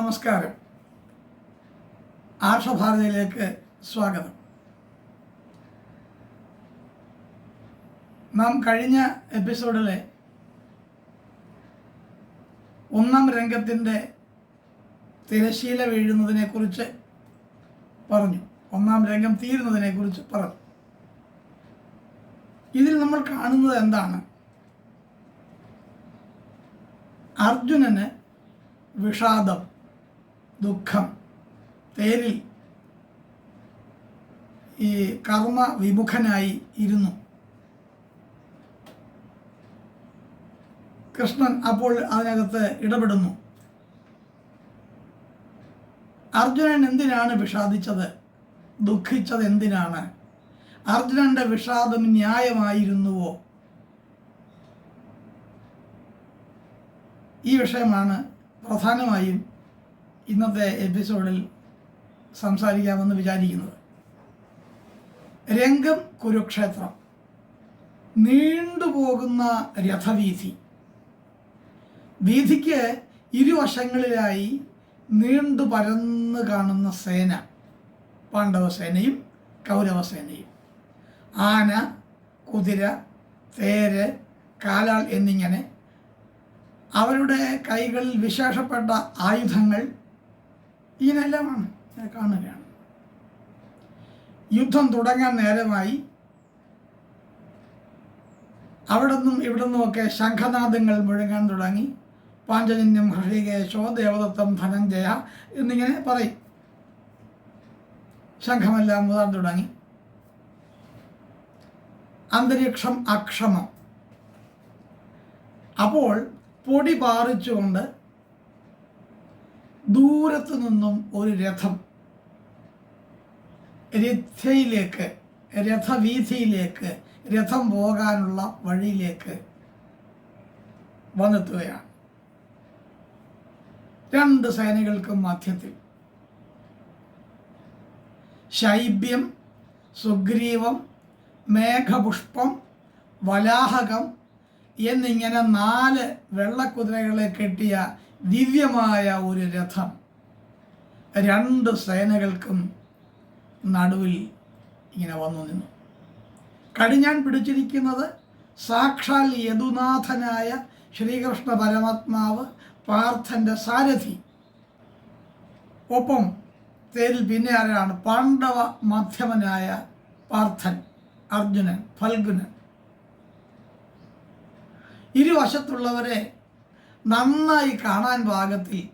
നമസ്കാരം. ആർഷഭാരതിയിലേക്ക് സ്വാഗതം. നാം കഴിഞ്ഞ എപ്പിസോഡിലെ ഒന്നാം രംഗത്തിന്റെ തിരശീല വീഴുന്നതിനെക്കുറിച്ച് പറഞ്ഞു. ഒന്നാം രംഗം തീരുന്നതിനെക്കുറിച്ച് പറഞ്ഞു. ഇതിൽ നമ്മൾ കാണുന്നത് എന്താണ്? അർജുനന് വിഷാദം. ദുഃഖം. തേരിൽ ഈ കർമ്മ വിമുഖനായി ഇരുന്നു. കൃഷ്ണൻ അപ്പോൾ അതിനകത്ത് ഇടപെടുന്നു. അർജുനൻ എന്തിനാണ് വിഷാദിച്ചത്? ദുഃഖിച്ചത് എന്തിനാണ്? അർജുനന്റെ വിഷാദം ന്യായമായിരുന്നുവോ? ഈ വിഷയമാണ് പ്രധാനമായും ഇന്നത്തെ എപ്പിസോഡിൽ സംസാരിക്കാമെന്ന് വിചാരിക്കുന്നത്. രംഗം കുരുക്ഷേത്രം. നീണ്ടുപോകുന്ന രഥവീഥി. വീഥിക്ക് ഇരുവശങ്ങളിലായി നീണ്ടു പരന്ന് കാണുന്ന സേന. പാണ്ഡവസേനയും കൗരവസേനയും. ആന കുതിര തേര് കാലാൾ എന്നിങ്ങനെ അവരുടെ കൈകളിൽ വിശേഷപ്പെട്ട ആയുധങ്ങൾ ഇതിനെല്ലാമാണ് കാണുകയാണ്. യുദ്ധം തുടങ്ങാൻ നേരമായി അവിടെ നിന്നും ഇവിടെ നിന്നുമൊക്കെ ശംഖനാദങ്ങൾ മുഴങ്ങാൻ തുടങ്ങി. പാഞ്ചജന്യം ഹൃഷികേശോ ദേവദത്തം ധനഞ്ജയ എന്നിങ്ങനെ പറയും. ശംഖമെല്ലാം മുതാൻ തുടങ്ങി. അന്തരീക്ഷം അക്ഷമം. അപ്പോൾ പൊടി പാറിച്ചുകൊണ്ട് ദൂരത്തു നിന്നും ഒരു രഥം രഥയിലേക്ക് രഥവീഥിയിലേക്ക് രഥം പോകാനുള്ള വഴിയിലേക്ക് വന്നെത്തുകയാണ്. രണ്ട് സേനകൾക്കും മധ്യത്തിൽ. ശൈബ്യം സുഗ്രീവം മേഘപുഷ്പം വലാഹകം എന്നിങ്ങനെ നാല് വെള്ളക്കുതിരകളെ കെട്ടിയ ദിവ്യമായ ഒരു രഥം. രണ്ട് സേനകൾക്കും നടുവിൽ ഇങ്ങനെ വന്നു നിന്നു. കടിഞ്ഞാൻ പിടിച്ചിരിക്കുന്നത് സാക്ഷാൽ യദുനാഥനായ ശ്രീകൃഷ്ണ പരമാത്മാവ് പാർത്ഥന്റെ സാരഥി. ഒപ്പം തേരിൽ പിന്നെ ആരാണ്? പാണ്ഡവ മധ്യമനായ പാർത്ഥൻ അർജുനൻ ഫൽഗുനൻ. ഇരുവശത്തുള്ളവരെ നന്നായി കാണാൻ പാകത്തിൽ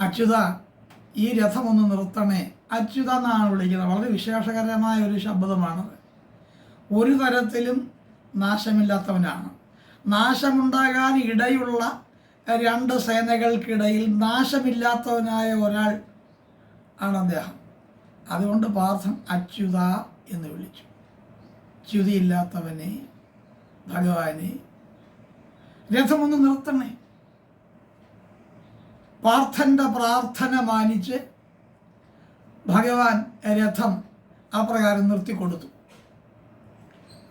അച്യുത ഈ രഥമൊന്ന് നിർത്തണേ. അച്യുത എന്നാണ് വിളിക്കുന്നത്. വളരെ വിശേഷകരമായ ഒരു ശബ്ദമാണത്. ഒരു തരത്തിലും നാശമില്ലാത്തവനാണ്. നാശമുണ്ടാകാൻ ഇടയുള്ള രണ്ട് സേനകൾക്കിടയിൽ നാശമില്ലാത്തവനായ ഒരാൾ ആണ് അദ്ദേഹം. അതുകൊണ്ട് പാർത്ഥൻ അച്യുത എന്ന് വിളിച്ചു. ച്യുതിയില്ലാത്തവനെ ഭഗവാനെ രഥമൊന്ന് നിർത്തണേ. പാർത്ഥന്റെ പ്രാർത്ഥന മാനിച്ച് ഭഗവാൻ രഥം അപ്രകാരം നിർത്തിക്കൊടുത്തു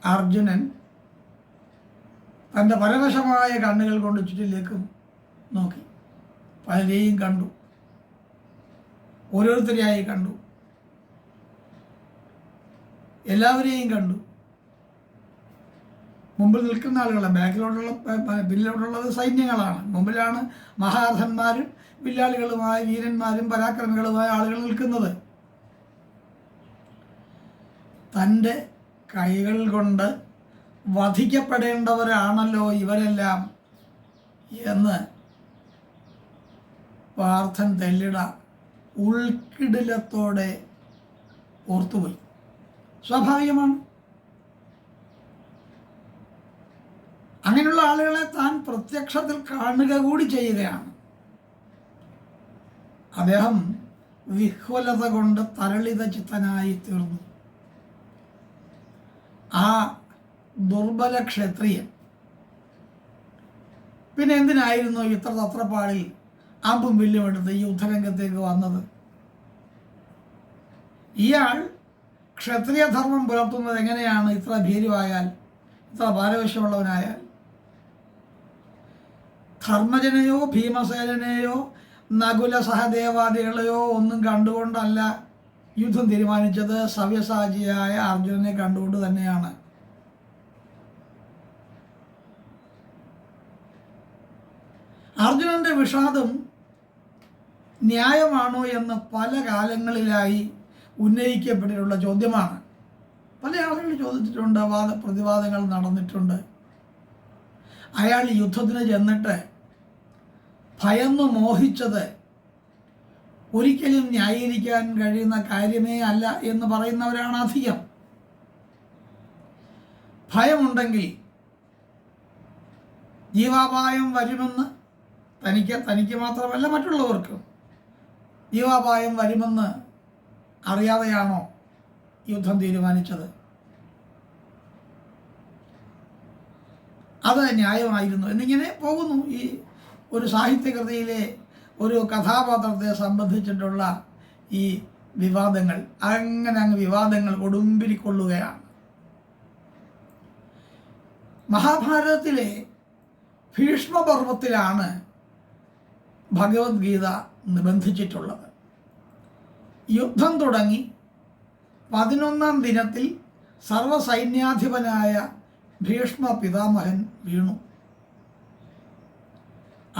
അർജുനൻ തന്റെ പരവശമായ കണ്ണുകൾ കൊണ്ട് ചുറ്റിലേക്കും നോക്കി. പലരെയും കണ്ടു. ഓരോരുത്തരെയായി കണ്ടു. എല്ലാവരെയും കണ്ടു. മുമ്പിൽ നിൽക്കുന്ന ആളുകളാണ്. ബാക്കിലോട്ടുള്ള പിന്നിലോട്ടുള്ളത് സൈന്യങ്ങളാണ്. മുമ്പിലാണ് മഹാരഥന്മാരും വില്ലാളികളുമായ വീരന്മാരും പരാക്രമികളുമായ ആളുകൾ നിൽക്കുന്നത്. തന്റെ കൈകൾ കൊണ്ട് വധിക്കപ്പെടേണ്ടവരാണല്ലോ ഇവരെല്ലാം എന്ന് പാർത്ഥൻ തെല്ലിട ഉൾക്കിടിലത്തോടെ ഓർത്തുപോയി. സ്വാഭാവികമാണ്. അങ്ങനെയുള്ള ആളുകളെ താൻ പ്രത്യക്ഷത്തിൽ കാണുക കൂടി ചെയ്യുകയാണ്. അദ്ദേഹം വിഹ്വലത കൊണ്ട് തരളിത ചിത്തനായി തീർന്നു. ആ ദുർബല ക്ഷത്രിയൻ. പിന്നെ എന്തിനായിരുന്നു ഇത്ര തത്രപ്പാളിൽ അമ്പും വില്ലും എടുത്ത് ഈ യുദ്ധരംഗത്തേക്ക് വന്നത്? ഇയാൾ ക്ഷത്രിയ ധർമ്മം പുലർത്തുന്നത് എങ്ങനെയാണ്? ഇത്ര ഭീരുവായാൽ ഇത്ര പാരവശ്യമുള്ളവനായാൽ ധർമ്മജനെയോ ഭീമസേനനെയോ നകുല സഹദേവാദികളെയോ ഒന്നും കണ്ടുകൊണ്ടല്ല യുദ്ധം തീരുമാനിച്ചത്. സവ്യസാചിയായ അർജുനനെ കണ്ടുകൊണ്ട് തന്നെയാണ്. അർജുനന്റെ വിഷാദം ന്യായമാണോ എന്ന് പല കാലങ്ങളിലായി ഉന്നയിക്കപ്പെട്ടിട്ടുള്ള ചോദ്യമാണ്. പല ആളുകൾ ചോദിച്ചിട്ടുണ്ട് വാദ പ്രതിവാദങ്ങൾ നടന്നിട്ടുണ്ട്. അയാൾ യുദ്ധത്തിന് ചെന്നിട്ട് ഭയന്ന് മോഹിച്ചത് ഒരിക്കലും ന്യായീകരിക്കാൻ കഴിയുന്ന കാര്യമേ അല്ല എന്ന് പറയുന്നവരാണ് അധികം. ഭയമുണ്ടെങ്കിൽ ജീവാപായം വരുമെന്ന് തനിക്ക് തനിക്ക് മാത്രമല്ല മറ്റുള്ളവർക്കും ജീവാപായം വരുമെന്ന് അറിയാതെയാണോ യുദ്ധം തീരുമാനിച്ചത്? അത് ന്യായമായിരുന്നു. എന്നിങ്ങനെ പോകുന്നു ഈ ഒരു സാഹിത്യകൃതിയിലെ ഒരു കഥാപാത്രത്തെ സംബന്ധിച്ചിട്ടുള്ള ഈ വിവാദങ്ങൾ അങ്ങനെ അങ്ങ് വിവാദങ്ങൾ കൊടുമ്പിരിക്കൊള്ളുകയാണ് മഹാഭാരതത്തിലെ ഭീഷ്മപർവത്തിലാണ് ഭഗവത്ഗീത നിബന്ധിച്ചിട്ടുള്ളത്. യുദ്ധം തുടങ്ങി പതിനൊന്നാം ദിനത്തിൽ സർവസൈന്യാധിപനായ ഭീഷ്മ പിതാമഹൻ വീണു.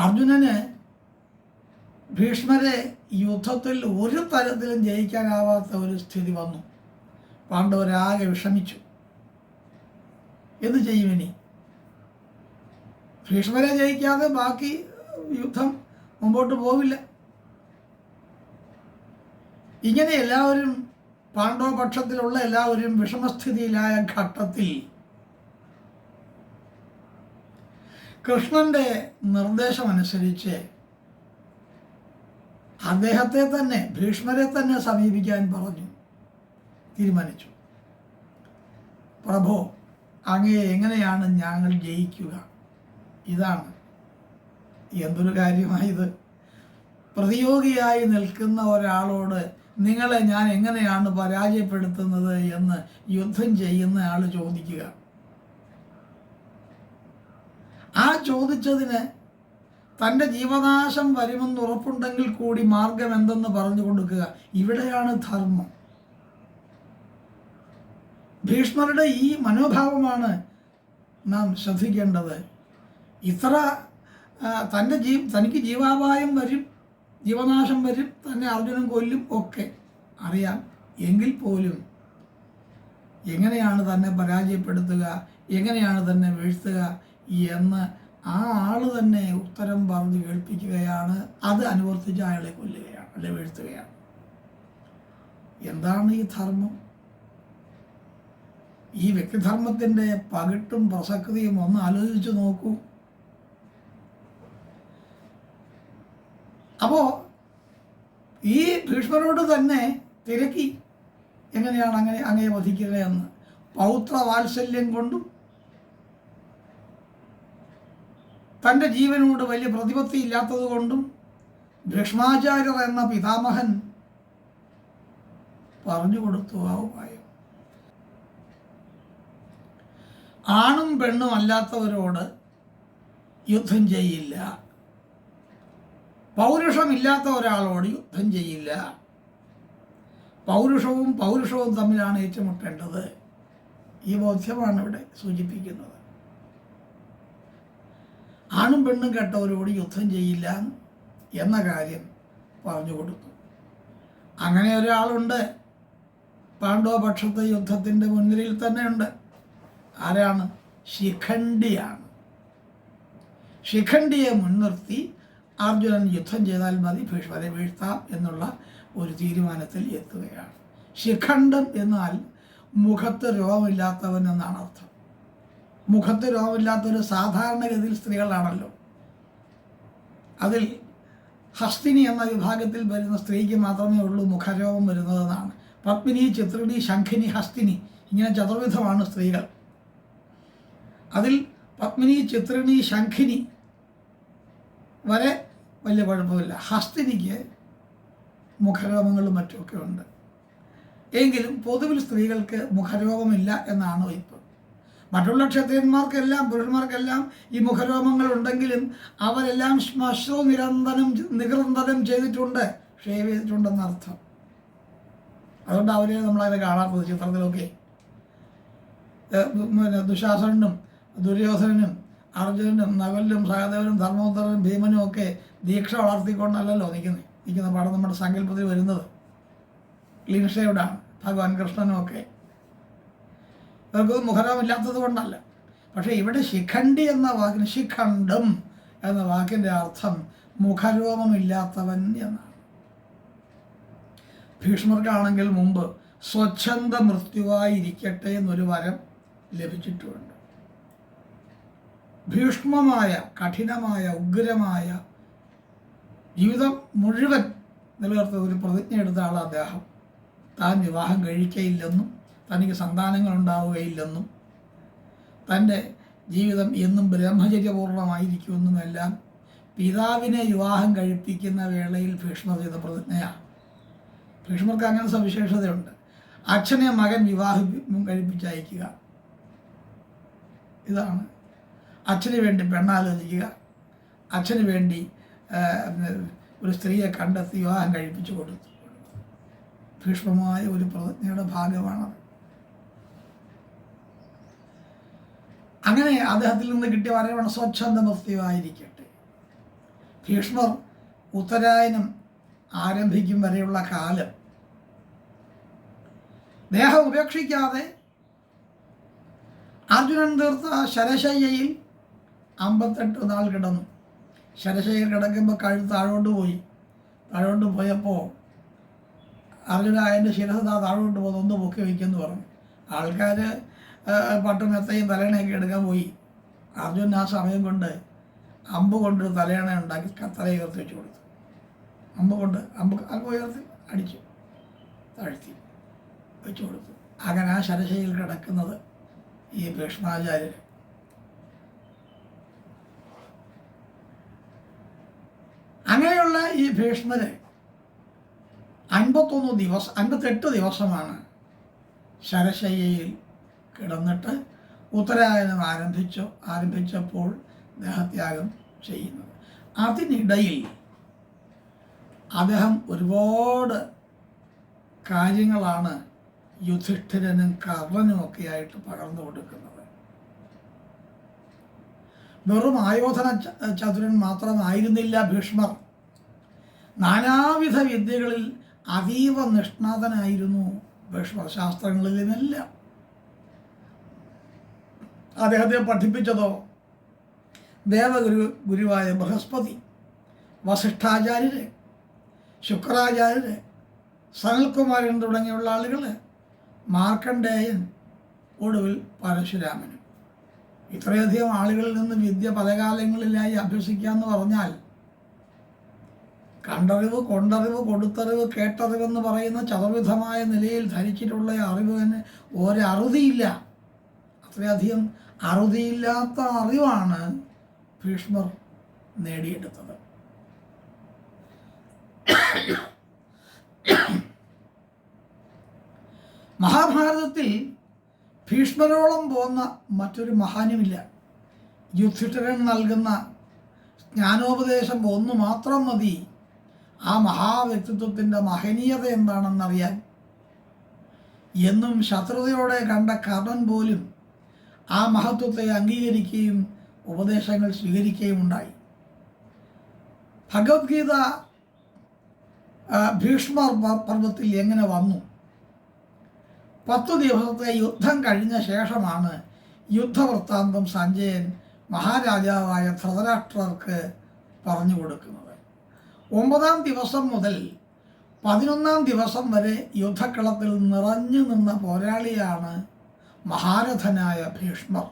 അർജുനന് ഭീഷ്മരെ യുദ്ധത്തിൽ ഒരു തരത്തിലും ജയിക്കാനാവാത്ത ഒരു സ്ഥിതി വന്നു. പാണ്ഡവരാകെ വിഷമിച്ചു. എന്ത് ചെയ്യും ഇനി? ഭീഷ്മരെ ജയിക്കാതെ ബാക്കി യുദ്ധം മുമ്പോട്ട് പോവില്ല. ഇങ്ങനെ എല്ലാവരും പാണ്ഡവ പക്ഷത്തിലുള്ള എല്ലാവരും വിഷമസ്ഥിതിയിലായ ഘട്ടത്തിൽ കൃഷ്ണന്റെ നിർദ്ദേശമനുസരിച്ച് അദ്ദേഹത്തെ തന്നെ ഭീഷ്മരെ തന്നെ സമീപിക്കാൻ പറഞ്ഞു തീരുമാനിച്ചു. പ്രഭോ അങ്ങയെ എങ്ങനെയാണ് ഞങ്ങൾ ജയിക്കുക? ഇതാണ് എന്തൊരു കാര്യമായത്? പ്രതിയോഗിയായി നിൽക്കുന്ന ഒരാളോട് നിങ്ങളെ ഞാൻ എങ്ങനെയാണ് പരാജയപ്പെടുത്തുന്നത് എന്ന് യുദ്ധം ചെയ്യുന്ന ആൾ ചോദിക്കുക. ആ ചോദിച്ചതിന് തന്റെ ജീവനാശം വരുമെന്ന് ഉറപ്പുണ്ടെങ്കിൽ കൂടി മാർഗം എന്തെന്ന് പറഞ്ഞു കൊടുക്കുക. ഇവിടെയാണ് ധർമ്മം. ഭീഷ്മരുടെ ഈ മനോഭാവമാണ് നാം ശ്രദ്ധിക്കേണ്ടത്. ഇത്ര തന്റെ ജീ തനിക്ക് ജീവാപായം വരും ജീവനാശം വരും തന്നെ അർജുനൻ കൊല്ലും ഒക്കെ അറിയാം. എങ്കിൽ പോലും എങ്ങനെയാണ് തന്നെ പരാജയപ്പെടുത്തുക? എങ്ങനെയാണ് തന്നെ വീഴ്ത്തുക? എന്ന് ആ ആൾ തന്നെ ഉത്തരം പറഞ്ഞ് കേൾപ്പിക്കുകയാണ്. അത് അനുവർത്തിച്ച് അയാളെ കൊല്ലുകയാണ് അല്ലെ വീഴ്ത്തുകയാണ്. എന്താണ് ഈ ധർമ്മം? ഈ വ്യക്തിധർമ്മത്തിന്റെ പകിട്ടും പ്രസക്തിയും ഒന്ന് ആലോചിച്ച് നോക്കൂ. അപ്പോൾ ഈ ഭീഷ്മരോട് തന്നെ തിരക്കി. എങ്ങനെയാണ് അങ്ങനെ അങ്ങയെ വധിക്കുക എന്ന്? പൗത്ര വാത്സല്യം കൊണ്ടും തന്റെ ജീവനോട് വലിയ പ്രതിപത്തി ഇല്ലാത്തതുകൊണ്ടും ഭീഷ്മാചാര്യർ എന്ന പിതാമഹൻ പറഞ്ഞു കൊടുത്തു ആ ഉപായം. ആണും പെണ്ണും അല്ലാത്തവരോട് യുദ്ധം ചെയ്യില്ല. പൗരുഷമില്ലാത്ത ഒരാളോട് യുദ്ധം ചെയ്യില്ല. പൗരുഷവും പൗരുഷവും തമ്മിലാണ് ഏറ്റുമുട്ടേണ്ടത്. ഈ ബോധ്യമാണ് ഇവിടെ സൂചിപ്പിക്കുന്നത്. ആണും പെണ്ണും കെട്ടവരോട് യുദ്ധം ചെയ്യില്ല എന്ന കാര്യം പറഞ്ഞു കൊടുത്തു. അങ്ങനെ ഒരാളുണ്ട്. പാണ്ഡവപക്ഷത്തെ യുദ്ധത്തിന്റെ മുൻനിരയിൽ തന്നെയുണ്ട്. ആരാണ്? ശിഖണ്ഡിയാണ്. ശിഖണ്ഡിയെ മുൻനിർത്തി അർജുനൻ യുദ്ധം ചെയ്താൽ മതി ഭീഷ്മരെ വീഴ്ത്താം എന്നുള്ള ഒരു തീരുമാനത്തിൽ എത്തുകയാണ്. ശിഖണ്ഡം എന്നാൽ മുഖത്ത് രോഗമില്ലാത്തവൻ എന്നാണ് അർത്ഥം. മുഖത്ത് രോഗമില്ലാത്തൊരു സാധാരണഗതിയിൽ സ്ത്രീകളാണല്ലോ. അതിൽ ഹസ്തിനി എന്ന വിഭാഗത്തിൽ വരുന്ന സ്ത്രീക്ക് മാത്രമേ ഉള്ളൂ മുഖരോഗം വരുന്നതെന്നാണ്. പത്മിനി ചിത്രിണി ശംഖിനി ഹസ്തിനി ഇങ്ങനെ ചതുർവിധമാണ് സ്ത്രീകൾ. അതിൽ പത്മിനി ചിത്രിണി ശംഖിനി വരെ വലിയ കുഴപ്പമില്ല. ഹസ്തിനിക്ക് മുഖരോഗങ്ങളും മറ്റുമൊക്കെ ഉണ്ട്. എങ്കിലും പൊതുവിൽ സ്ത്രീകൾക്ക് മുഖരോഗമില്ല എന്നാണ് ഇപ്പം. മറ്റുള്ള ക്ഷത്രിയന്മാർക്കെല്ലാം പുരുഷന്മാർക്കെല്ലാം ഈ മുഖരോമങ്ങൾ ഉണ്ടെങ്കിലും അവരെല്ലാം ശ്മശ്രു നിരന്തരം നിരന്തരം ചെയ്തിട്ടുണ്ട്. ഷേവ് ചെയ്തിട്ടുണ്ടെന്ന് അർത്ഥം. അതുകൊണ്ട് അവരെ നമ്മളതിനെ കാണാത്തത് ചിത്രത്തിലൊക്കെ. പിന്നെ ദുശാസനും ദുര്യോധനനും അർജുനനും നകലിനും സഹദേവനും ധർമ്മോത്തരനും ഭീമനും ഒക്കെ ദീക്ഷ വളർത്തിക്കൊണ്ടല്ലല്ലോ നിൽക്കുന്നത് നിൽക്കുന്ന പാഠം നമ്മുടെ സങ്കല്പത്തിൽ വരുന്നത്. ക്ലീൻഷേവിടാണ് ഭഗവാൻ കൃഷ്ണനും ഒക്കെ. ഇവർക്ക് മുഹറമില്ലാത്തത് കൊണ്ടല്ല. പക്ഷേ ഇവിടെ ശിഖണ്ഡി എന്ന വാക്കിന് ശിഖണ്ഡം എന്ന വാക്കിന്റെ അർത്ഥം മുഖരോമമില്ലാത്തവൻ എന്നാണ്. ഭീഷ്മർക്കാണെങ്കിൽ മുമ്പ് സ്വച്ഛന്ത മൃത്യുവായിരിക്കട്ടെ എന്നൊരു വരം ലഭിച്ചിട്ടുണ്ട്. ഭീഷ്മമായ കഠിനമായ ഉഗ്രമായ ജീവിതം മുഴുവൻ നിലനിർത്തുന്ന ഒരു പ്രതിജ്ഞ എടുത്ത ആളാണ് അദ്ദേഹം. താൻ വിവാഹം കഴിക്കയില്ലെന്നും തനിക്ക് സന്താനങ്ങൾ ഉണ്ടാവുകയില്ലെന്നും തന്റെ ജീവിതം എന്നും ബ്രഹ്മചര്യപൂർണമായിരിക്കുമെന്നുമെല്ലാം പിതാവിനെ വിവാഹം കഴിപ്പിക്കുന്ന വേളയിൽ ഭീഷ്മർ ചെയ്ത പ്രതിജ്ഞയാണ്. ഭീഷ്മർക്ക് അങ്ങനെ സവിശേഷതയുണ്ട്. അച്ഛനെ മകൻ വിവാഹം കഴിപ്പിച്ചയക്കുക. ഇതാണ്. അച്ഛന് വേണ്ടി പെണ്ണാലോചിക്കുക. അച്ഛന് വേണ്ടി ഒരു സ്ത്രീയെ കണ്ടെത്തി വിവാഹം കഴിപ്പിച്ചു കൊടുത്തു. ഭീഷ്മമായ ഒരു പ്രതിജ്ഞയുടെ ഭാഗമാണത് അങ്ങനെ അദ്ദേഹത്തിൽ നിന്ന് കിട്ടിയ വരവാണ് സ്വച്ഛന്ത മുക്തിയുമായിരിക്കട്ടെ ഭീഷ്മർ ഉത്തരായനം ആരംഭിക്കും വരെയുള്ള കാലം. ദേഹം ഉപേക്ഷിക്കാതെ അർജുനൻ തീർത്ത ശരശയ്യയിൽ അമ്പത്തെട്ട് നാൾ കിടന്നു. ശരശയ്യയിൽ കിടക്കുമ്പോൾ കഴുത്ത് താഴോട്ട് പോയി. താഴോട്ട് പോയപ്പോൾ അർജുന അതിന്റെ ശിരസ് താഴോട്ട് പോകുന്നു ഒന്ന് പൊക്കി വയ്ക്കുമെന്ന് പറഞ്ഞു. ആൾക്കാർ പട്ടും മെത്തയും തലേണയൊക്കെ എടുക്കാൻ പോയി. അർജുൻ ആ സമയം കൊണ്ട് അമ്പ് കൊണ്ട് തലയണ ഉണ്ടാക്കി തല ഉയർത്തി വെച്ച് കൊടുത്തു. അമ്പ് കൊണ്ട് അമ്പ് അല്പം ഉയർത്തി അടിച്ചു. താഴ്ത്തി വെച്ചു കൊടുത്തു. അങ്ങനെ ആ ശരശയിൽ കിടക്കുന്നത് ഈ ഭീഷ്മാചാര്യർ അങ്ങനെയുള്ള ഈ ഭീഷ്മര് അൻപത്തൊന്ന് ദിവസം അൻപത്തെട്ട് ദിവസമാണ് ശരശയ്യയിൽ കിടന്നിട്ട് ഉത്തരായനം ആരംഭിച്ചു ആരംഭിച്ചപ്പോൾ ദേഹത്യാഗം ചെയ്യുന്നത് അതിനിടയിൽ അദ്ദേഹം ഒരുപാട് കാര്യങ്ങളാണ് യുധിഷ്ഠിരനും കർണനും ഒക്കെ ആയിട്ട് പകർന്നു കൊടുക്കുന്നത്. വെറും ആയോധന ചതുരൻ മാത്രമായിരുന്നില്ല ഭീഷ്മർ. നാനാവിധ വിദ്യകളിൽ അതീവ നിഷ്ണാതനായിരുന്നു ഭീഷ്മർ ശാസ്ത്രങ്ങളിലുമെല്ലാം അദ്ദേഹത്തെ പഠിപ്പിച്ചതോ? ദേവഗുരു ഗുരുവായ ബൃഹസ്പതി വസിഷ്ഠാചാര്യര് ശുക്രാചാര്യര് സനൽകുമാരൻ തുടങ്ങിയുള്ള ആളുകൾ മാർക്കണ്ഡേയൻ ഒടുവിൽ പരശുരാമനും. ഇത്രയധികം ആളുകളിൽ നിന്ന് വിദ്യ പലകാലങ്ങളിലായി അഭ്യസിക്കുക എന്ന് പറഞ്ഞാൽ കണ്ടറിവ് കൊണ്ടറിവ് കൊടുത്തറിവ് കേട്ടറിവെന്ന് പറയുന്ന ചതുർവിധമായ നിലയിൽ ധരിച്ചിട്ടുള്ള അറിവ് തന്നെ ഒരറുതിയില്ല. അത്രയധികം അറുതിയില്ലാത്ത അറിവാണ് ഭീഷ്മർ നേടിയെടുത്തത്. മഹാഭാരതത്തിൽ ഭീഷ്മരോളം പോകുന്ന മറ്റൊരു മഹാനുമില്ല. യുദ്ധിഷ്ഠരൻ നൽകുന്ന ജ്ഞാനോപദേശം ഒന്ന് മാത്രം മതി. ആ മഹാവ്യക്തിത്വത്തിന്റെ മഹനീയത എന്താണെന്നറിയാൻ. എന്നും ശത്രുതയോടെ കണ്ട കർണൻ പോലും ആ മഹത്വത്തെ അംഗീകരിക്കുകയും ഉപദേശങ്ങൾ സ്വീകരിക്കുകയും ഉണ്ടായി ഭഗവത്ഗീത ഭീഷ്മർ പർവത്തിൽ എങ്ങനെ വന്നു? പത്തു ദിവസത്തെ യുദ്ധം കഴിഞ്ഞ ശേഷമാണ് യുദ്ധവൃത്താന്തം സഞ്ജയൻ മഹാരാജാവായ ധൃതരാഷ്ട്രർക്ക് പറഞ്ഞു കൊടുക്കുന്നത്. ഒമ്പതാം ദിവസം മുതൽ പതിനൊന്നാം ദിവസം വരെ യുദ്ധക്കളത്തിൽ നിറഞ്ഞു നിന്ന പോരാളിയാണ് മഹാരഥനായ ഭീഷ്മർ.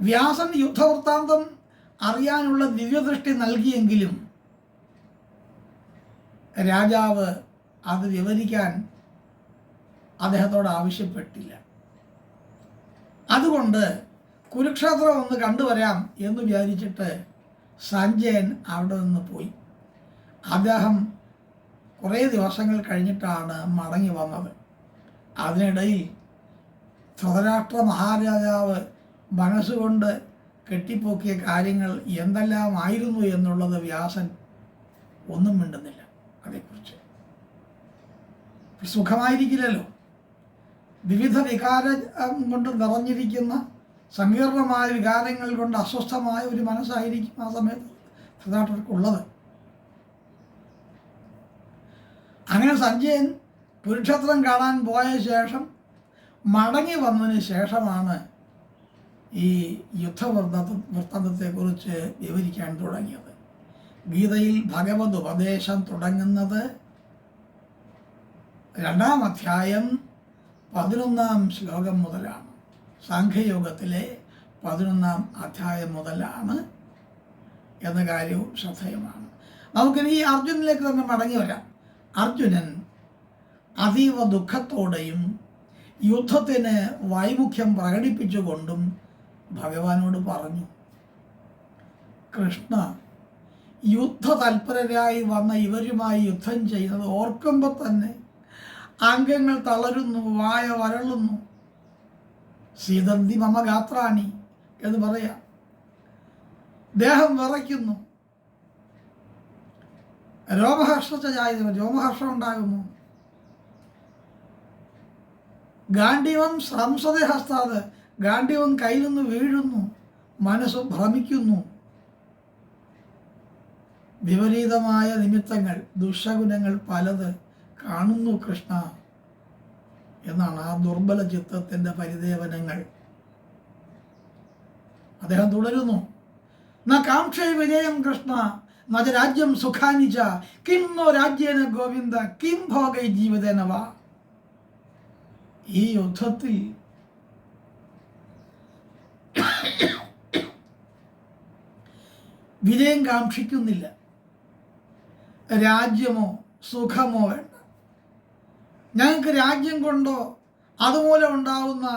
വ്യാസൻ യുദ്ധവൃത്താന്തം അറിയാനുള്ള ദിവ്യദൃഷ്ടി നൽകിയെങ്കിലും രാജാവ് അത് വിവരിക്കാൻ അദ്ദേഹത്തോട് ആവശ്യപ്പെട്ടില്ല. അതുകൊണ്ട് കുരുക്ഷേത്രം ഒന്ന് കണ്ടുവരാം എന്ന് വിചാരിച്ചിട്ട് സഞ്ജയൻ അവിടെ നിന്ന് പോയി. അദ്ദേഹം കുറേ ദിവസങ്ങൾ കഴിഞ്ഞിട്ടാണ് മടങ്ങി വന്നത്. അതിനിടയിൽ ധൃതരാഷ്ട്ര മഹാരാജാവ് മനസ്സുകൊണ്ട് കെട്ടിപ്പൊക്കിയ കാര്യങ്ങൾ എന്തെല്ലാമായിരുന്നു എന്നുള്ളത് വ്യാസൻ ഒന്നും മിണ്ടുന്നില്ല അതേക്കുറിച്ച്. സുഖമായിരിക്കില്ലല്ലോ. വിവിധ വികാരം കൊണ്ട് നിറഞ്ഞിരിക്കുന്ന സങ്കീർണമായ വികാരങ്ങൾ കൊണ്ട് അസ്വസ്ഥമായ ഒരു മനസ്സായിരിക്കും ആ സമയത്ത് ധൃതരാഷ്ട്രർക്കുള്ളത് അങ്ങനെ സഞ്ജയൻ കുരുക്ഷേത്രം കാണാൻ പോയ ശേഷം മടങ്ങി വന്നതിന് ശേഷമാണ് ഈ യുദ്ധവൃത്ത വൃത്താന്തത്തെക്കുറിച്ച് വിവരിക്കാൻ തുടങ്ങിയത്. ഗീതയിൽ ഭഗവത് ഉപദേശം തുടങ്ങുന്നത് രണ്ടാം അധ്യായം പതിനൊന്നാം ശ്ലോകം മുതലാണ്. സാഖ്യയോഗത്തിലെ പതിനൊന്നാം അധ്യായം മുതലാണ് എന്ന കാര്യവും ശ്രദ്ധേയമാണ്. നമുക്കിനി അർജുനിലേക്ക് തന്നെ മടങ്ങി വരാം. അർജുനൻ അതീവ ദുഃഖത്തോടെയും യുദ്ധത്തിന് വൈമുഖ്യം പ്രകടിപ്പിച്ചുകൊണ്ടും ഭഗവാനോട് പറഞ്ഞു കൃഷ്ണ യുദ്ധ തൽപരരായി വന്ന ഇവരുമായി യുദ്ധം ചെയ്യുന്നത് ഓർക്കുമ്പോൾ തന്നെ അംഗങ്ങൾ തളരുന്നു വായ വരളുന്നു. സീതന്തി മമ ഗാത്രാണി എന്ന് പറയാം. ദേഹം വിറയ്ക്കുന്നു. രോമഹർഷച്ചായത് രോമഹർഷം ഉണ്ടാകുന്നു. ഗാന്ഡീവം സംസദ ഹസ്താത് ഗാന്ഡീവം കയ്യിൽ നിന്ന് വീഴുന്നു. മനസ്സ് ഭ്രമിക്കുന്നു. വിപരീതമായ നിമിത്തങ്ങൾ ദുഷഗുണങ്ങൾ പലത് കാണുന്നു കൃഷ്ണ എന്നാണ് ആ ദുർബല ചിത്തത്തിന്റെ പരിദേവനങ്ങൾ. അദ്ദേഹം തുടരുന്നു. ന കാക്ഷേ വിജയം കൃഷ്ണ നജ രാജ്യം സുഖാനിച്ച കിം നോ രാജ്യേന ഗോവിന്ദ കിം ഭോഗൈ ജീവിതേന വാ. ഈ യുദ്ധത്തിൽ വിജയം കാക്ഷിക്കുന്നില്ല. രാജ്യമോ സുഖമോ വേണ്ട. ഞങ്ങൾക്ക് രാജ്യം കൊണ്ടോ അതുപോലെ ഉണ്ടാവുന്ന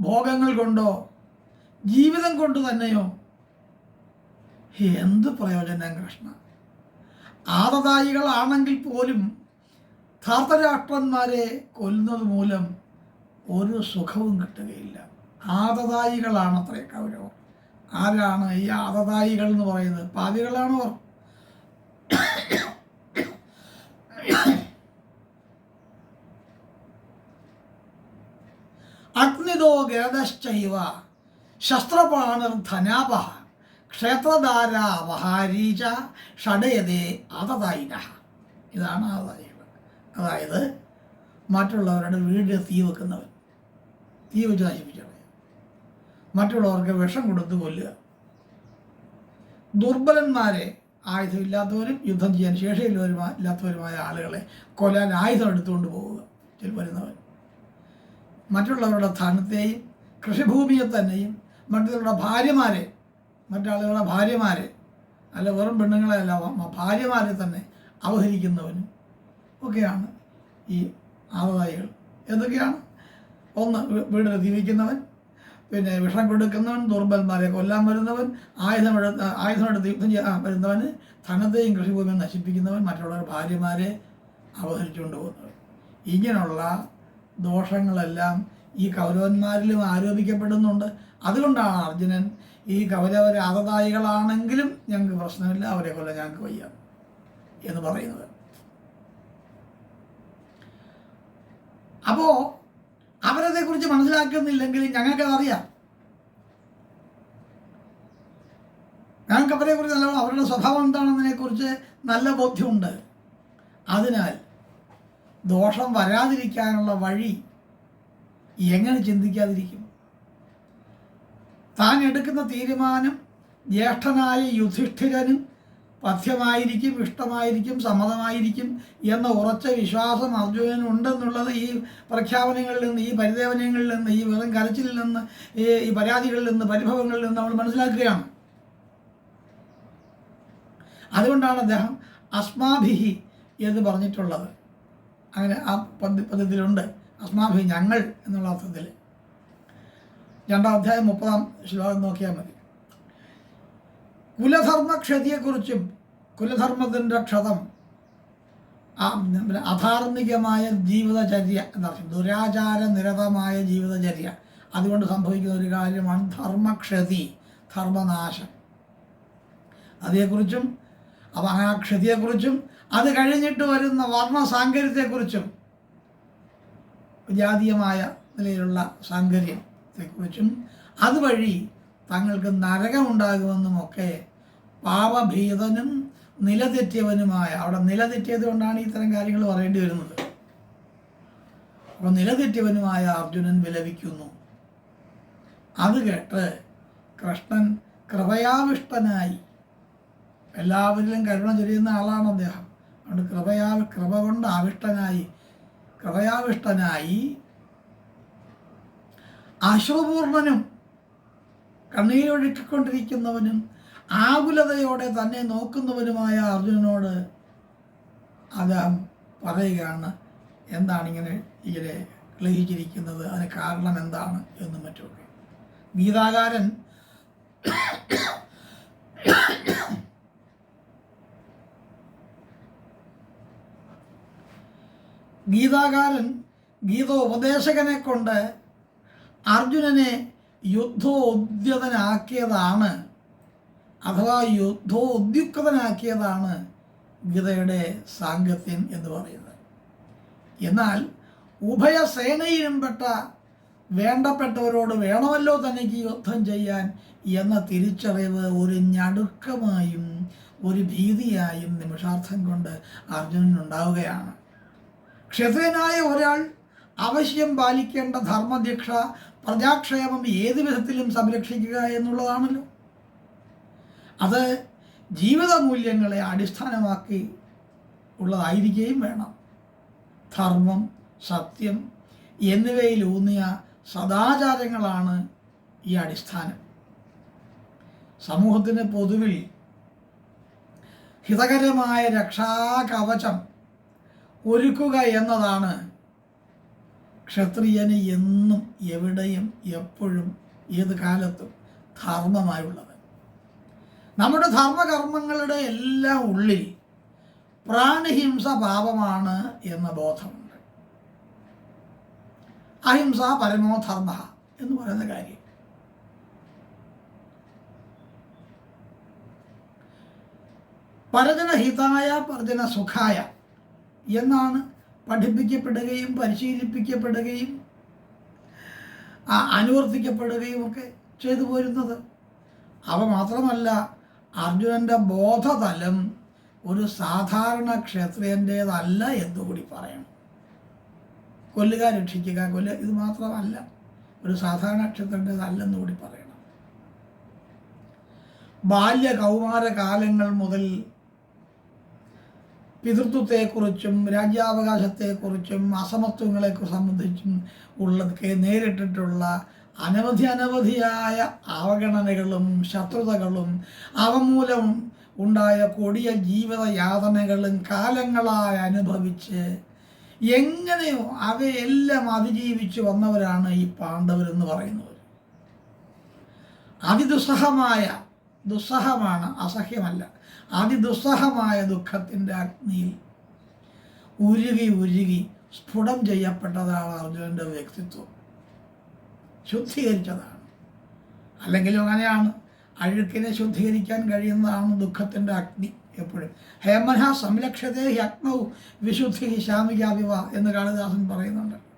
ഭോഗങ്ങൾ കൊണ്ടോ ജീവിതം കൊണ്ട് തന്നെയോ എന്ത് പ്രയോജനം കൃഷ്ണ? ആദതായികളാണെങ്കിൽ പോലും ധാർത്തരാഷ്ട്രന്മാരെ കൊല്ലുന്നത് മൂലം ഒരു സുഖവും കിട്ടുകയില്ല. ആദതായികളാണത്രേ കൗരവർ ആരാണ് ഈ ആദതായികൾ എന്ന് പറയുന്നത്? പാപികളാണവർ അഗ്നിതോ ഗരതശ്ചൈവ ശസ്ത്രപാണിർധനാപ ക്ഷേത്രധാര അപഹാരീച ഷടയതേ ആദതായിന ഇതാണ് ആദതായികൾ അതായത് മറ്റുള്ളവരുടെ വീട് തീ വെക്കുന്നവൻ. തീ വെച്ച് നശിപ്പിച്ചവൻ മറ്റുള്ളവർക്ക് വിഷം കൊടുത്ത് കൊല്ലുക. ദുർബലന്മാരെ ആയുധമില്ലാത്തവരും യുദ്ധം ചെയ്യാൻ ശേഷിയുള്ളവരുമായ ഇല്ലാത്തവരുമായ ആളുകളെ കൊല്ലാൻ ആയുധം എടുത്തുകൊണ്ട് പോവുക. ചില വരുന്നവൻ. മറ്റുള്ളവരുടെ ധനത്തെയും കൃഷിഭൂമിയെ തന്നെയും മറ്റുള്ളവരുടെ ഭാര്യമാരെ മറ്റാളുകളുടെ ഭാര്യമാരെ അല്ല വെറും പെണ്ണുങ്ങളെ അല്ല ഭാര്യമാരെ തന്നെ അവഹരിക്കുന്നവനും ഒക്കെയാണ് ഈ ആദായികൾ. എന്തൊക്കെയാണ്? ഒന്ന് വീടിൽ ജീവിക്കുന്നവൻ പിന്നെ വിഷം കൊടുക്കുന്നവൻ ദുർബലന്മാരെ കൊല്ലാൻ വരുന്നവൻ ആയുധമെടുത്ത് ആയുധമെടുത്ത് യുദ്ധം ചെയ്യാൻ വരുന്നവന് ധനത്തെയും കൃഷിഭൂമിയും നശിപ്പിക്കുന്നവൻ മറ്റുള്ളവരുടെ ഭാര്യമാരെ അപഹരിച്ചുകൊണ്ട് പോകുന്നവൻ. ഇങ്ങനെയുള്ള ദോഷങ്ങളെല്ലാം ഈ കൗരവന്മാരിലും ആരോപിക്കപ്പെടുന്നുണ്ട്. അതുകൊണ്ടാണ് അർജുനൻ ഈ കൗരവർ ആദതായികളാണെങ്കിലും ഞങ്ങൾക്ക് പ്രശ്നമില്ല അവരെ കൊല്ലം ഞങ്ങൾക്ക് വയ്യ എന്ന് പറയുന്നത്. അപ്പോൾ അവരതേക്കുറിച്ച് മനസ്സിലാക്കുന്നില്ലെങ്കിൽ ഞങ്ങൾക്കതറിയാം. ഞങ്ങൾക്ക് അവരെക്കുറിച്ച് നല്ല അവരുടെ സ്വഭാവം എന്താണെന്നതിനെക്കുറിച്ച് നല്ല ബോധ്യമുണ്ട്. അതിനാൽ ദോഷം വരാതിരിക്കാനുള്ള വഴി എങ്ങനെ ചിന്തിക്കാതിരിക്കും? താൻ എടുക്കുന്ന തീരുമാനം ജ്യേഷ്ഠനായ യുധിഷ്ഠിരനും പഥ്യമായിരിക്കും ഇഷ്ടമായിരിക്കും സമ്മതമായിരിക്കും എന്ന ഉറച്ച വിശ്വാസം അർജുനനുണ്ടെന്നുള്ളത് ഈ പ്രഖ്യാപനങ്ങളിൽ നിന്ന് ഈ പരിദേവനങ്ങളിൽ നിന്ന് ഈ വെറും കരച്ചിലിൽ നിന്ന് ഈ പരാതികളിൽ നിന്ന് പരിഭവങ്ങളിൽ നിന്ന് നമ്മൾ മനസ്സിലാക്കുകയാണ്. അതുകൊണ്ടാണ് അദ്ദേഹം അസ്മാഭിഹി എന്ന് പറഞ്ഞിട്ടുള്ളത്. അങ്ങനെ ആ പദ്ധ പദ്ധതിയിലുണ്ട് അസ്മാഭി ഞങ്ങൾ എന്നുള്ള അർത്ഥത്തിൽ. രണ്ടാം അധ്യായം മുപ്പതാം ശ്ലോകം നോക്കിയാൽ മതി. കുലധർമ്മക്ഷതിയെക്കുറിച്ചും കുലധർമ്മത്തിന്റെ ക്ഷതം അധാർമികമായ ജീവിതചര്യ എന്നർത്ഥം ദുരാചാര നിരതമായ ജീവിതചര്യ. അതുകൊണ്ട് സംഭവിക്കുന്ന ഒരു കാര്യമാണ് ധർമ്മക്ഷതി ധർമ്മനാശം. അതേക്കുറിച്ചും അപ്പം ആ ക്ഷതിയെക്കുറിച്ചും അത് കഴിഞ്ഞിട്ട് വരുന്ന വർണ സാങ്കര്യത്തെക്കുറിച്ചും ജാതീയമായ നിലയിലുള്ള സാങ്കര്യത്തെക്കുറിച്ചും അതുവഴി തങ്ങൾക്ക് നരകമുണ്ടാകുമെന്നും ഒക്കെ പാപഭീതനും നിലതെറ്റിയവനുമായ അവിടെ നിലതെറ്റിയത് കൊണ്ടാണ് ഇത്തരം കാര്യങ്ങൾ പറയേണ്ടി വരുന്നത്. അപ്പോൾ നിലതെറ്റിയവനുമായ അർജുനൻ വിലപിക്കുന്നു. അത് കേട്ട് കൃഷ്ണൻ കൃപയാവിഷ്ടനായി. എല്ലാവരിലും കരുണ ചൊരിയുന്ന ആളാണ് അദ്ദേഹം. അതുകൊണ്ട് കൃപയാ കൃപ കൊണ്ട് ആവിഷ്ടനായി കൃപയാവിഷ്ടനായി അശ്വപൂർണനും കണ്ണീരൊഴുക്കിക്കൊണ്ടിരിക്കുന്നവനും ആകുലതയോടെ തന്നെ നോക്കുന്നവരുമായ അർജുനനോട് അദ്ദേഹം പറയുകയാണ് എന്താണ് ഇങ്ങനെ ഇങ്ങനെ ക്ലഹിച്ചിരിക്കുന്നത് അതിന് കാരണം എന്താണ്? എന്നും മറ്റുമൊക്കെ. ഗീതാകാരൻ ഗീതാകാരൻ ഗീതോപദേശകനെ കൊണ്ട് അർജുനനെ യുദ്ധോദ്യതനാക്കിയതാണ്. അഥവാ യുദ്ധോദ്യുക്തനാക്കിയതാണ് ഗീതയുടെ സാങ്കത്യം എന്ന് പറയുന്നത്. എന്നാൽ ഉഭയസേനയിലും പെട്ട വേണ്ടപ്പെട്ടവരോട് വേണമല്ലോ തനിക്ക് യുദ്ധം ചെയ്യാൻ എന്ന തിരിച്ചറിവ് ഒരു ഞടുക്കമായും ഒരു ഭീതിയായും നിമിഷാർത്ഥം കൊണ്ട് അർജുനനുണ്ടാവുകയാണ്. ക്ഷത്രിയനായ ഒരാൾ അവശ്യം പാലിക്കേണ്ട ധർമ്മദീക്ഷ പ്രജാക്ഷേമം ഏത് വിധത്തിലും സംരക്ഷിക്കുക എന്നുള്ളതാണല്ലോ. അത് ജീവിത മൂല്യങ്ങളെ അടിസ്ഥാനമാക്കി ഉള്ളതായിരിക്കുകയും വേണം. ധർമ്മം സത്യം എന്നിവയിലൂന്നിയ സദാചാരങ്ങളാണ് ഈ അടിസ്ഥാനം. സമൂഹത്തിന് പൊതുവിൽ ഹിതകരമായ രക്ഷാകവചം ഒരുക്കുക എന്നതാണ് ക്ഷത്രിയന് എന്നും എവിടെയും എപ്പോഴും ഏത് കാലത്തും ധർമ്മമായുള്ളത്. നമ്മുടെ ധർമ്മകർമ്മങ്ങളുടെ എല്ലാം ഉള്ളിൽ പ്രാണിഹിംസ പാപമാണ് എന്ന ബോധമുണ്ട്. അഹിംസ പരമോധർമ്മ എന്ന് പറയുന്ന കാര്യം. പരജനഹിതായ പരജന സുഖായ എന്നാണ് പഠിപ്പിക്കപ്പെടുകയും പരിശീലിപ്പിക്കപ്പെടുകയും അനുവർത്തിക്കപ്പെടുകയും ഒക്കെ ചെയ്തു പോരുന്നത്. അവ മാത്രമല്ല അർജുനന്റെ ബോധതലം ഒരു സാധാരണ ക്ഷത്രിയന്റേതല്ല എന്നുകൂടി പറയണം. കൊല്ലുക രക്ഷിക്കുക കൊല്ല ഇത് മാത്രമല്ല ഒരു സാധാരണ ക്ഷത്രിയന്റേതല്ലെന്ന് കൂടി പറയണം. ബാല്യ കൗമാര കാലങ്ങൾ മുതൽ പിതൃത്വത്തെക്കുറിച്ചും രാജ്യാവകാശത്തെക്കുറിച്ചും അസമത്വങ്ങളെ സംബന്ധിച്ചും ഉള്ളതൊക്കെ നേരിട്ടിട്ടുള്ള അനവധി അനവധിയായ അവഗണനകളും ശത്രുതകളും അവമൂലം ഉണ്ടായ കൊടിയ ജീവിത യാതനകളും കാലങ്ങളായി അനുഭവിച്ച് എങ്ങനെയോ അവയെല്ലാം അതിജീവിച്ചു വന്നവരാണ് ഈ പാണ്ഡവരെന്ന് പറയുന്നത്. അതിദുസ്സഹമായ ദുസ്സഹമാണ് അസഹ്യമല്ല. അതിദുസ്സഹമായ ദുഃഖത്തിന്റെ അഗ്നിയിൽ ഉരുകി ഉരുകി സ്ഫുടം ചെയ്യപ്പെട്ടതാണ് അർജുനന്റെ വ്യക്തിത്വം. ശുദ്ധീകരിച്ചതാണ്. അല്ലെങ്കിലും അങ്ങനെയാണ്. അഴുക്കിനെ ശുദ്ധീകരിക്കാൻ കഴിയുന്നതാണ് ദുഃഖത്തിന്റെ അഗ്നി എപ്പോഴും. ഹേമന സംരക്ഷതേ അഗ്നവും വിശുദ്ധി ശാമികാവിവ എന്ന് കാളിദാസൻ പറയുന്നുണ്ട്.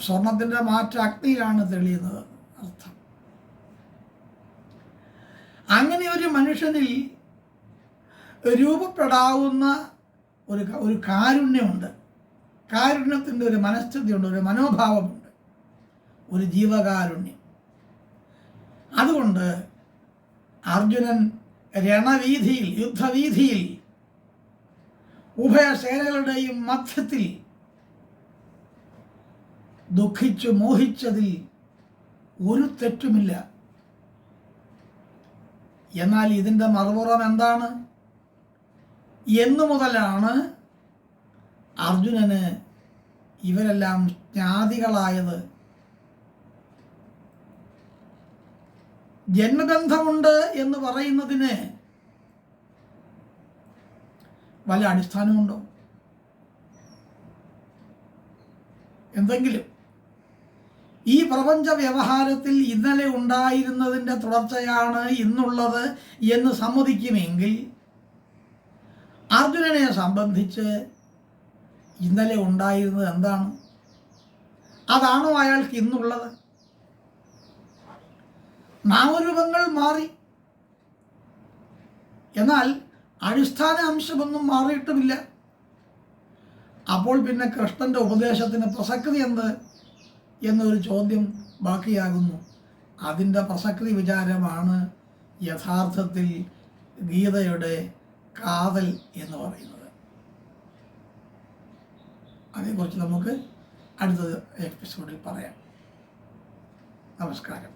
സ്വർണത്തിന്റെ മാറ്റ അഗ്നിയിലാണ് തെളിയുന്നത് അർത്ഥം. അങ്ങനെ ഒരു മനുഷ്യനിൽ രൂപപ്പെടാവുന്ന ഒരു ഒരു കാരുണ്യമുണ്ട്. കാരുണ്യത്തിന്റെ ഒരു മനസ്ഥിതിയുണ്ട് ഒരു മനോഭാവമുണ്ട്. ഒരു ജീവകാരുണ്യം. അതുകൊണ്ട് അർജുനൻ രണവീതിയിൽ യുദ്ധവീതിയിൽ ഉഭയസേനകളുടെയും മധ്യത്തിൽ ദുഃഖിച്ചു മോഹിച്ചതിൽ ഒരു തെറ്റുമില്ല. എന്നാൽ ഇതിന്റെ മറുപുറം എന്താണ്? എന്നു മുതലാണ് അർജുനന് ഇവരെല്ലാം ജ്ഞാതികളായത്. ജന്മബന്ധമുണ്ട് എന്ന് പറയുന്നതിന് വല്ല അടിസ്ഥാനമുണ്ടോ എന്തെങ്കിലും. ഈ പ്രപഞ്ച വ്യവഹാരത്തിൽ ഇന്നലെ ഉണ്ടായിരുന്നതിന്റെ തുടർച്ചയാണ് ഇന്നുള്ളത് എന്ന് സമ്മതിക്കുമെങ്കിൽ അർജുനനെ സംബന്ധിച്ച് ഇന്നലെ ഉണ്ടായിരുന്നത് എന്താണ്? അതാണോ അയാൾക്ക് ഇന്നുള്ളത്? നാമരൂപങ്ങൾ മാറി. എന്നാൽ അടിസ്ഥാന അംശമൊന്നും മാറിയിട്ടുമില്ല. അപ്പോൾ പിന്നെ കൃഷ്ണന്റെ ഉപദേശത്തിന് പ്രസക്തി എന്ത് എന്നൊരു ചോദ്യം ബാക്കിയാകുന്നു. അതിന്റെ പ്രസക്തി വിചാരമാണ് യഥാർത്ഥത്തിൽ ഗീതയുടെ കാതൽ എന്ന് പറയുന്നത്. അതേക്കുറിച്ച് നമുക്ക് അടുത്ത എപ്പിസോഡിൽ പറയാം. നമസ്കാരം.